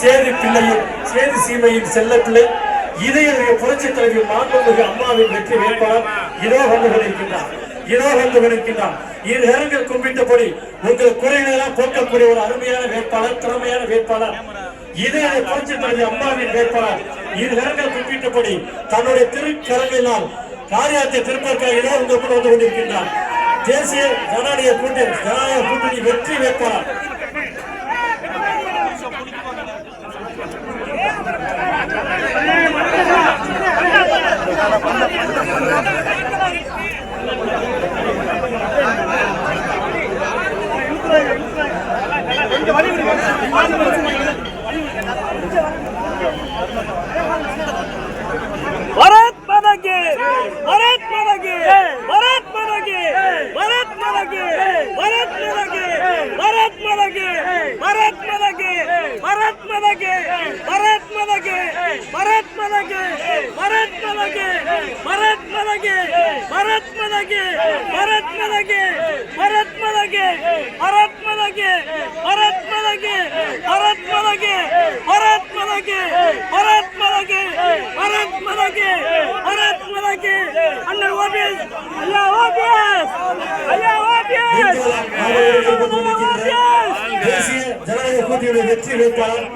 சேது பிள்ளையும் சேது சீமையின் செல்ல பிள்ளை. இதய புரட்சி தலைவி மாண்புமிகு அம்மாவின் வெற்றி வேட்பாளர் இதோ வந்து கொண்டிருக்கின்றார் இதோ வந்து கொண்டிருக்கின்றார் இரு நேரங்கள் கும்பிட்டபடி உங்கள் குறைகளெல்லாம் போக்கக்கூடிய ஒரு அருமையான வேட்பாளர் திறமையான வேட்பாளர் இதய புரட்சி தலைவி அம்மாவின் வேட்பாளர் இரு நேரங்கள் கும்பிட்டபடி தன்னுடைய திருக்கரங்களினால் காரியாத்தை திருப்பதற்காக இதோ உங்கள் கூட வந்து கொண்டிருக்கின்றார். தேசிய ஜனநாயக கூட்டணி ஜனநாயக கூட்டணி வெற்றி வேட்பாளர் வழி ஜனநாயக வெற்றி வேட்பாளர்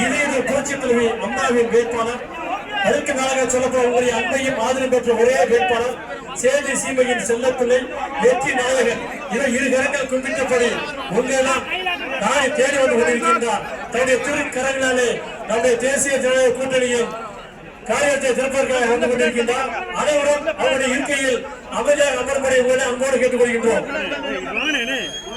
இதய புரட்சி தலைவி அம்மாவின் வேட்பாளர். அதற்கு மேலாக சொல்லப்போற உங்களுடைய அன்பையும் ஆதரவு பெற்ற ஒரே வேட்பாளர் சேதி சீமையின் செல்லப்பிள்ளை வெற்றி நாயகன். இவர் இரு கரங்கள் கும்பிட்டபடி உங்களெல்லாம் நாளை தேடி வந்து கொண்டிருக்கின்றார். தன்னுடைய திருக்கரங்களாலே நம்முடைய தேசிய ஜனநாயக கூட்டணியும் காரியத்தை திறப்பதற்காக வந்து கொண்டிருக்கின்றார். அனைவரும் அவருடைய இருக்கையில் அமைதியாக அமர்முறை உங்களை அன்போடு கேட்டுக் கொள்கின்றோம்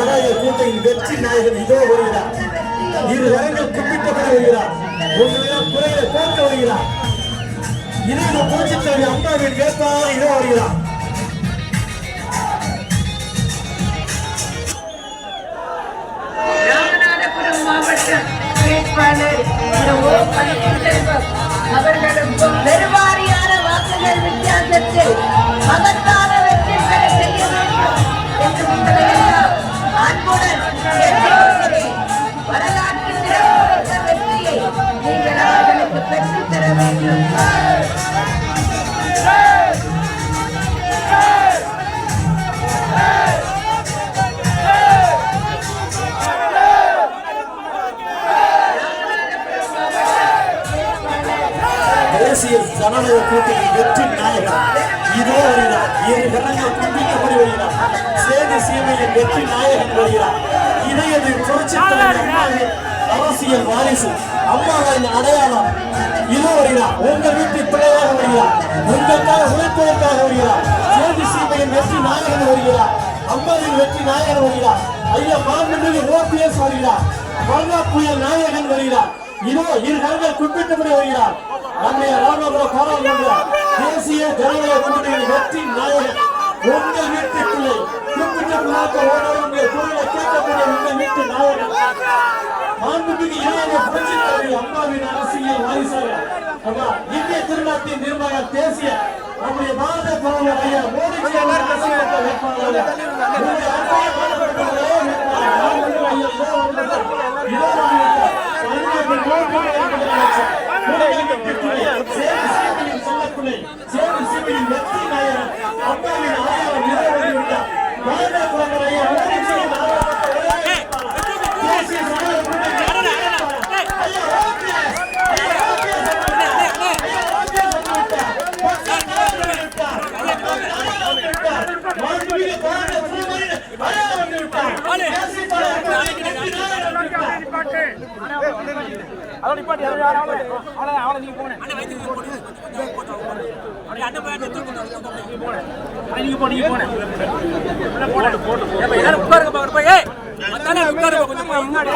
ஜனநாயக கூட்டணியின் வெற்றி நாயகன் இதோ வருகிறார். இரு வரங்கள் கும்பிட்டபடி வருகிறார். உங்களிடம் குறைகளை போக்க வருகிறார். இதய புரட்சி அம்மாவின் வேட்பாளர் இதோ வருகிறார். ராமநாதபுரம் மாவட்ட வேட்பாளர் தேசிய ஜனநாயக கூட்டணியின் வெற்றி நாயகன். இதோ வருகிறார். இரு கரங்கள் கும்பிட்டபடி வருகிறார். சேது சீமையின் வெற்றி நாயகன் வருகிறார். இதயது புரட்சி அரசியல் வாரிசு. அம்மாவின் அடையாளம் இதோ வருகிறார். உங்க வீட்டு பிள்ளையாக வருகிறார். உங்களுக்காக உழைப்பதற்காக வருகிறார். சேது சீமையின் வெற்றி நாயகன் வருகிறார். அம்மாவின் வெற்றி நாயகன் வருகிறார். ஐயா மாண்புமிகு ஓபிஎஸ் வருகிறார். மரண புயல் நாயகன் வருகிறார். இதோ இரு கரங்கள் கும்பிட்டபடி வருகிறார். அன்னைய ராமபுரம் பாராளுமன்ற தேசிய ஜனநாயக கூட்டணி வெற்றி நாயகன். உங்க வீட்டுக்குள்ளே குறிப்பிட்ட குழாக்க ஓடவங்க குரலை கேட்கக்கூடிய உங்க வீட்டு நாயகன். மாண்புமிகு இளைய புரட்சித்தலைவி அம்மாவின் அரசியல் வாரிசாக இந்திய திருநாட்டின் நிர்வாகம் தேசிய நம்முடைய பாரத பிரதமர் ஐயா மோடிஜி அவர் வேட்பாளர். சொல்லக்கூடிய அவளை நிப்பாட்டி அவளை அவளை நீங்க போனேன் நீங்க போனீங்க போனேன் போட்டு போட்டு போட்டு உட்காருங்க உட்காருங்க கொஞ்சம் முன்னாடி